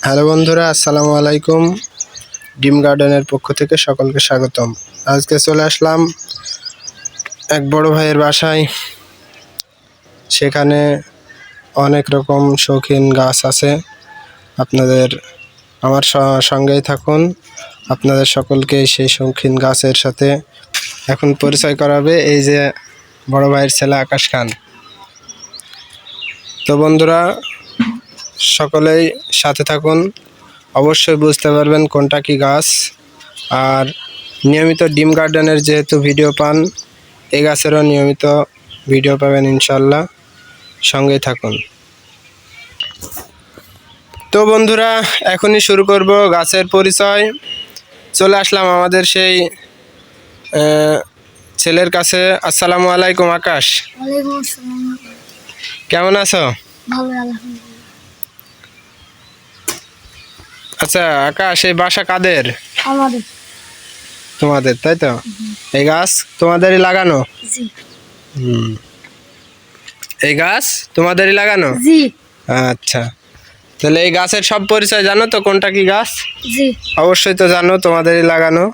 Hello বন্ধুরা, আসসালামু আলাইকুম। ডিম গার্ডেনের পক্ষ থেকে সকলকে স্বাগতম। আজকে চলে আসলাম এক বড় ভাইয়ের বাসায়। সেখানে অনেক রকম শৌখিন গাছ আছে। আপনাদের, আমার সঙ্গেই থাকুন। আপনাদের সকলকে সেই শৌখিন গাছের সাথে এখন পরিচয় করাবে এই যে বড় ভাইয়ের ছেলে আকাশ খান। তো বন্ধুরা সকলেই সাথে থাকুন। অবশ্যই বুঝতে পারবেন কোনটা কি গাছ। আর নিয়মিত ডিম গার্ডেনের যেহেতু ভিডিও পান এই গাছেরও নিয়মিত ভিডিও পাবেন ইনশাল্লাহ সঙ্গেই থাকুন। তো বন্ধুরা এখনই শুরু করব গাছের পরিচয়। চলে আসলাম আমাদের সেই ছেলের কাছে। আসসালামু আলাইকুম আকাশ। কেমন আছো ভালো আলহামদুলিল্লাহ আচ্ছা আকাশ এই বাসা কাদের? আমাদের। তোমাদের তাই তো? এই গাছ তোমাদেরই লাগানো? হুম। এই গাছ তোমাদেরই লাগানো? জি। আচ্ছা। তাহলে এই গাছের সব পরিচয় জানো তো কোনটা কি গাছ? জি। অবশ্যই তো জানো তোমাদেরই লাগানো।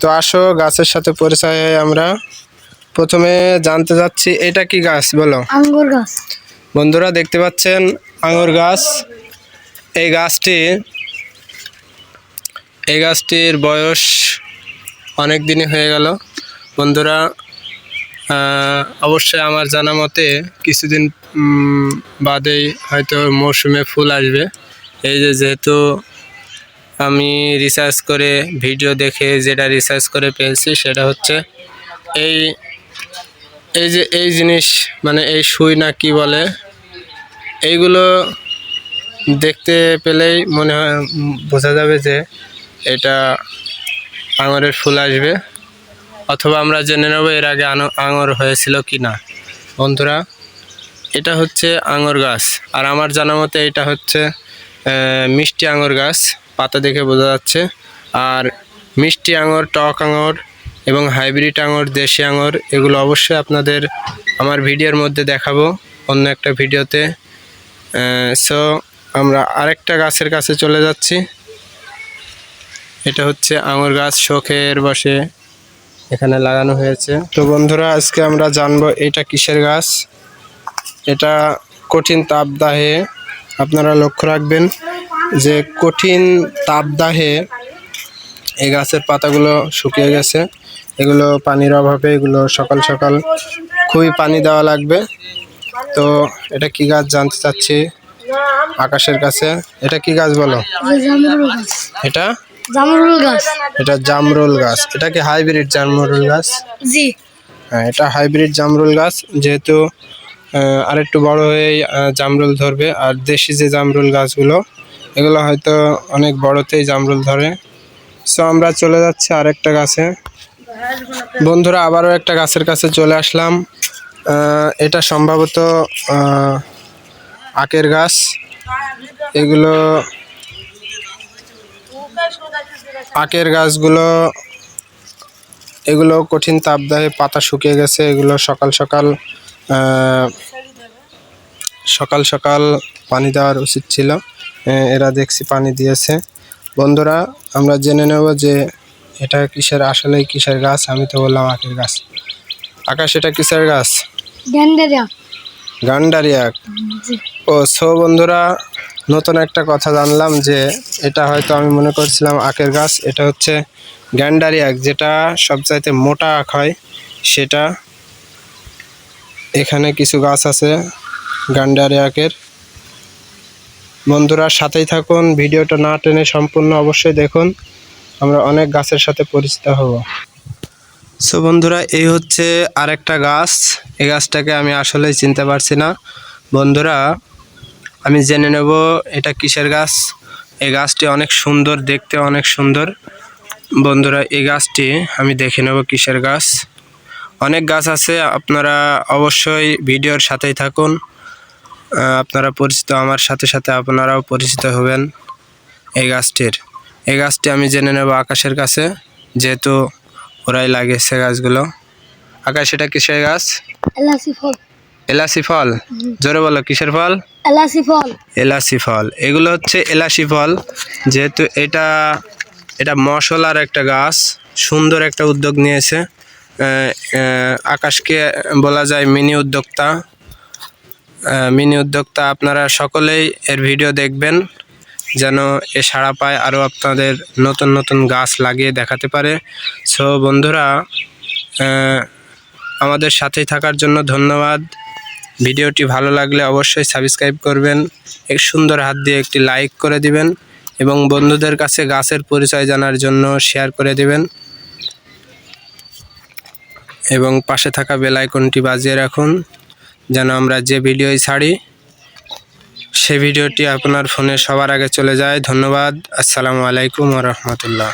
তো আসো গাছের সাথে পরিচয় হয়ে আমরা। প্রথমে জানতে যাচ্ছি এটা কি গাছ? বলো। আঙ্গুর গাছ। বন্ধুরা দেখতে পাচ্ছেন আঙুর গাছ। এই গাছটি, এই গাছটির বয়স অনেক দিনই হয়ে গেল। বন্ধুরা অবশ্যই আমার জানা মতে কিছুদিন বাদেই হয়তো মৌসুমে ফুল আসবে। এই যে যেহেতু আমি রিসার্চ করে ভিডিও দেখে যেটা রিসার্চ করে পেয়েছি সেটা হচ্ছে এই এই যে এই জিনিস মানে এই সুই না কি বলে, এইগুলো দেখতে পেলেই মনে হয়, বোঝা যাবে যে এটা আঙুরের ফুল আসবে। অথবা আমরা জেনে নেব এর আগে আঙুর হয়েছিল কি না। বন্ধুরা, এটা হচ্ছে আঙুর গাছ। আর আমার জানা মতে এটা হচ্ছে মিষ্টি আঙুর গাছ, পাতা দেখে বোঝা যাচ্ছে। আর মিষ্টি আঙুর, টক আঙুর এবং হাইব্রিড আঙুর, দেশি আঙুর, এগুলো অবশ্যই আপনাদের আমার ভিডিওর মধ্যে দেখাবো অন্য একটা ভিডিওতে। সো আমরা আরেকটা গাছের কাছে চলে যাচ্ছি। এটা হচ্ছে আঙুর গাছ শখের বসে এখানে লাগানো হয়েছে। তো বন্ধুরা, আজকে আমরা জানব এটা কিসের গাছ? এটা কঠিন তাপদাহে, আপনারা লক্ষ্য রাখবেন যে কঠিন তাপদাহে এই গাছের পাতাগুলো শুকিয়ে গেছে। এগুলো পানির অভাবে, এগুলো সকাল সকাল খুবই পানি দেওয়া লাগবে। তো এটা কি গাছ জানতে চাচ্ছি? আকাশের কাছে। এটা কি গাছ বলো? এটা জামরুল গাছ। এটা? জামরুল গাছ। এটা কি হাইব্রিড জামরুল গাছ? জি। হ্যাঁ এটা হাইব্রিড জামরুল গাছ। যেহেতু আহ, আরেকটু বড় হয়ে জামরুল ধরবে। আর দেশি যে জামরুল গাছগুলো এগুলো হয়তো অনেক বড়তেই জামরুল ধরে। সো আমরা চলে যাচ্ছি আরেকটা গাছে। বন্ধুরা আবারও একটা গাছের কাছে চলে আসলাম। এটা সম্ভবত আখের গাছ। এগুলো আখের গাছগুলো এগুলো কঠিন তাপদাহে পাতা শুকিয়ে গেছে এগুলো সকাল সকাল সকাল সকাল পানি দেওয়ার উচিত ছিল। এরা দেখছি পানি দিয়েছে। বন্ধুরা আমরা জেনে নেব যে এটা কিসের আসলেই কিসের গাছ? আমি তো বললাম আখের গাছ। আকাশ এটা কিসের গাছ? ড্যান্ডেরিয়া গান্ডারিয়া। ও সো বন্ধুরা নতুন একটা কথা জানলাম যে এটা হয়তো আমি মনে করছিলাম আখের গাছ, এটা হচ্ছে গ্যান্ডারি আখ, যেটা সবচাইতে মোটা আখ হয়, সেটা এখানে কিছু গাছ আছে গান্ডারি আখের। বন্ধুরা সাথেই থাকুন, ভিডিওটা না টেনে সম্পূর্ণ অবশ্যই দেখুন, আমরা অনেক গাছের সাথে পরিচিত হব। সো বন্ধুরা, এই হচ্ছে আরেকটা গাছ, এই গাছটাকে আমি আসলেই চিনতে পারছি না। বন্ধুরা আমি জেনে নেব এটা কিসের গাছ? এই গাছটি অনেক সুন্দর, দেখতে অনেক সুন্দর। বন্ধুরা, এই গাছটি আমি দেখে নেব কিসের গাছ। অনেক গাছ আছে, আপনারা অবশ্যই ভিডিওর সাথেই থাকুন। আপনারা পরিচিত আমার সাথে সাথে আপনারাও পরিচিত হবেন এই গাছটির। এই গাছটি আমি জেনে নেব আকাশের কাছে, যেহেতু ওরাই লাগিয়েছে গাছগুলো। আকাশ, এটা কিসের গাছ? এলাচি ফল? জোরে বলো কিসের ফল? এলাচি ফল। এলাচি ফল। এগুলো হচ্ছে এলাচি ফল। যেহেতু এটা এটা মশলার একটা গাছ সুন্দর একটা উদ্যোগ নিয়েছে। আকাশকে বলা যায় মিনি উদ্যোক্তা। মিনি উদ্যোক্তা আপনারা সকলেই এর ভিডিও দেখবেন যেন এ সাড়া পায় আরও আপনাদের নতুন নতুন গাছ লাগিয়ে দেখাতে পারে। সো বন্ধুরা আমাদের সাথে থাকার জন্য ধন্যবাদ। ভিডিওটি ভালো লাগলে অবশ্যই সাবস্ক্রাইব করবেন, এক সুন্দর হাত দিয়ে একটি লাইক করে দিবেন এবং বন্ধুদের কাছে গাছের পরিচয় জানার জন্য শেয়ার করে দিবেন। এবং পাশে থাকা বেল আইকনটি বাজিয়ে রাখুন যেন আমরা যে ভিডিওই ছাড়ি, সে ভিডিওটি আপনার ফোনে সবার আগে চলে যায়। ধন্যবাদ। আসসালামু আলাইকুম রহমতুল্লাহ।